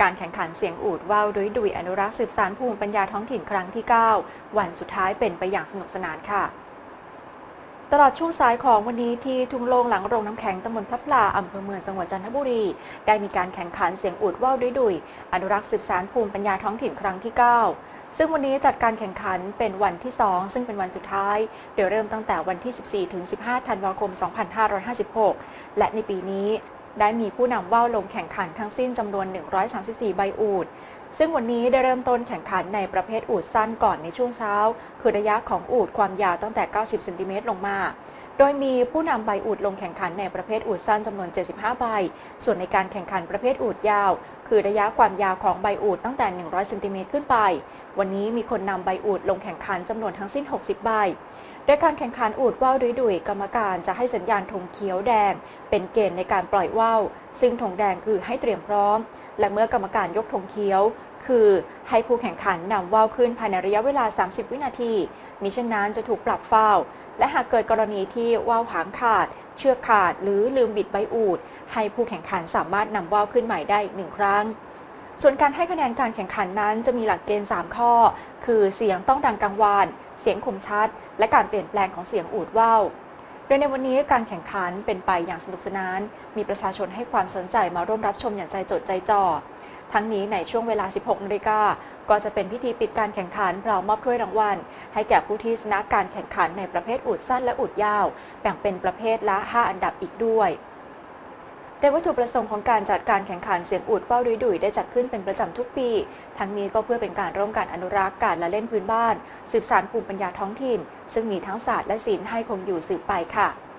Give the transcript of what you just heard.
การแข่งขันเสียงอูดว่าวดุยดุยอนุรักษ์สืบสานภูมิปัญญาท้องถิ่นครั้งที่ 9 วันสุดท้ายเป็นไปอย่างสนุกสนานค่ะ ตลอดช่วงสายของวันนี้ที่ทุ่งโล่งหลังโรงน้ำแข็งตำบลพระพลาอำเภอเมืองจังหวัดจันทบุรี ได้มีการแข่งขันเสียงอูดว่าวดุยดุยอนุรักษ์สืบสานภูมิปัญญาท้องถิ่นครั้งที่ 9ซึ่งวันนี้จัดการแข่งขันเป็นวันที่ 2 ซึ่งเป็นวันสุดท้าย โดยเริ่มตั้งแต่วันที่ 14 ถึง 15 ธันวาคม 2556 และในปีนี้ ได้มีผู้นำว่าวลงแข่งขันทั้งสิ้นจำนวน 134 ใบอูด ซึ่งวันนี้ได้เริ่มต้นแข่งขันในประเภทอูดสั้นก่อนในช่วงเช้า คือระยะของอูดความยาวตั้งแต่ 90เซนติเมตรลงมา โดยมีผู้นำใบอูดลงแข่งขันในประเภทอูดสั้นจำนวน 75 ใบ ส่วนในการแข่งขันประเภทอูดยาว คือระยะความยาวของใบอูดตั้งแต่ 100เซนติเมตรขึ้นไป วันนี้มีคนนำใบอูดลงแข่งขันจำนวนทั้งสิ้น 60 ใบ โดยการแข่งขันอูดว่าวดุยๆ กรรมการจะให้สัญญาณธงเขียวแดง เป็นเกณฑ์ในการปล่อยว่าว ซึ่งธงแดงคือให้เตรียมพร้อม และเมื่อกรรมการยกธงเขียว คือให้ผู้แข่งขันนำว่าวขึ้นภายในระยะเวลา 30 วินาที มิเช่นนั้นจะถูกปรับฟาวและหากเกิดกรณีที่ว่าวหางขาด เชือกขาดหรือลืมบิดใบอูด ให้ผู้แข่งขันสามารถนำว่าวขึ้นใหม่ได้หนึ่งครั้ง ส่วนการให้คะแนนการแข่งขันนั้นจะมีหลักเกณฑ์ 3 ข้อ คือเสียงต้องดังกังวาน เสียงคมชัด และการเปลี่ยนแปลงของเสียงอูดว่าวโดยในวันนี้การแข่งขันเป็นไปอย่างสนุกสนาน มีประชาชนให้ความสนใจมาร่วมรับชมอย่างใจจดใจจ่อ ทั้งนี้ในช่วงเวลา 16นาฬิกาก็จะเป็นพิธีปิดการแข่งขันพร้อมมอบถ้วยรางวัล ให้แก่ผู้ที่ชนะการแข่งขันในประเภทอูดสั้นและอูดยาว แบ่งเป็นประเภทละ 5 อันดับอีกด้วยโดยวัตถุประสงค์ของการจัดการแข่งขันเสียงอูดเป้าดุยดุยได้จัดขึ้นเป็นประจำทุกปี ทั้งนี้ก็เพื่อเป็นการร่วมกันอนุรักษ์การละเล่นพื้นบ้าน สืบสานภูมิปัญญาท้องถิ่น ซึ่งมีทั้งศาสตร์และศิลป์ให้คงอยู่สืบไปค่ะ